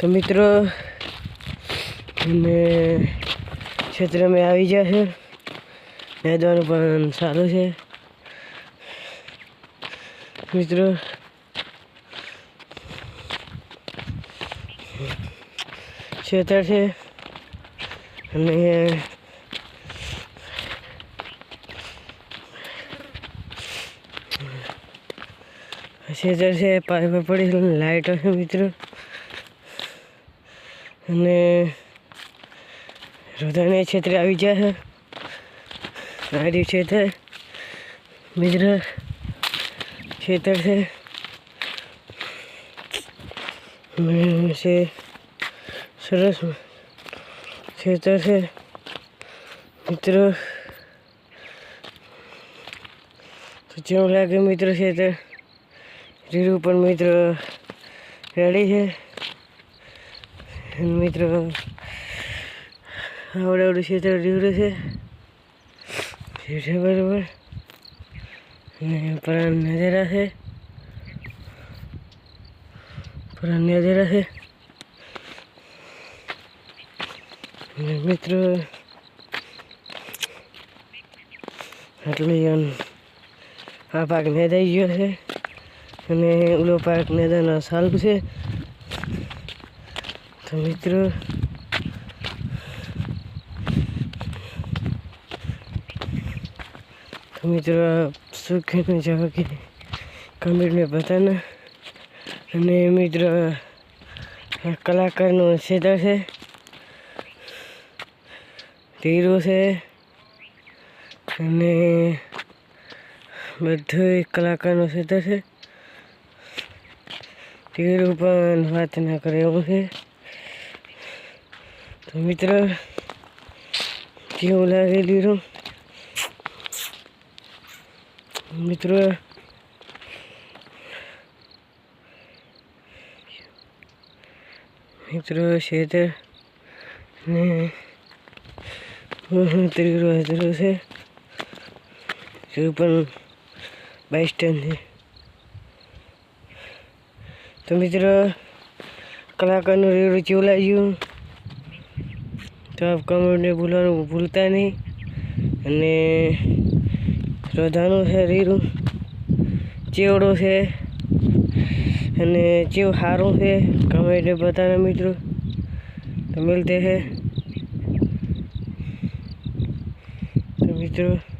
તો મિત્રો અને ક્ષેત્રમાં આવી ગયા છે. મેદાન પણ સારું છે. મિત્રો, ક્ષેત્ર છે. અને ક્ષેત્ર છે પાઇપ પડી લાઈટ છે મિત્રો. અને હૃદયને ક્ષેત્રે આવી જાય છે ક્ષેત્ર મિત્ર ખેતર છે સરસ ખેતર છે મિત્રો જેવું લાગે મિત્રો ક્ષેત્ર રીરું પણ મિત્ર રેડી છે. મિત્રો આવડે આવડું ખેતર રીવડું છે છે, બરાબર. ને પરાન નજરા છે. પરાન નજરા છે. મિત્રો આમ આ પાક મેદાઈ ગયો છે. અને ઓલો પાક મેદાનો સારું છે. તો મિત્રો तो મિત્રો સુખને જાઓ કે કમેન્ટ બતાના અને મિત્ર કલાકારનો ક્ષેત્ર છે તીરો છે, અને બધું કલાકારનું ક્ષેત્ર છે. હીરો પણ વાત ના કરે એવું છે. તો મિત્ર, કેવું લાગે લીરું? મિત્રો મિત્રો ક્ષેત્ર ને ત્રીરો હજરો છે. જે પણ બાઈસ ટન છે. તો મિત્રો, કલાકારનું રેડું કેવું લાગ્યું? તો આપ કમેન્ટને ભૂલવાનું ભૂલતા નહીં. અને રોધાનું છે રીરું. ચેવડો છે. અને ચેવ સારું છે. કમેન્ટને બધાના મિત્રો તો મિલતે છે. તો મિત્રો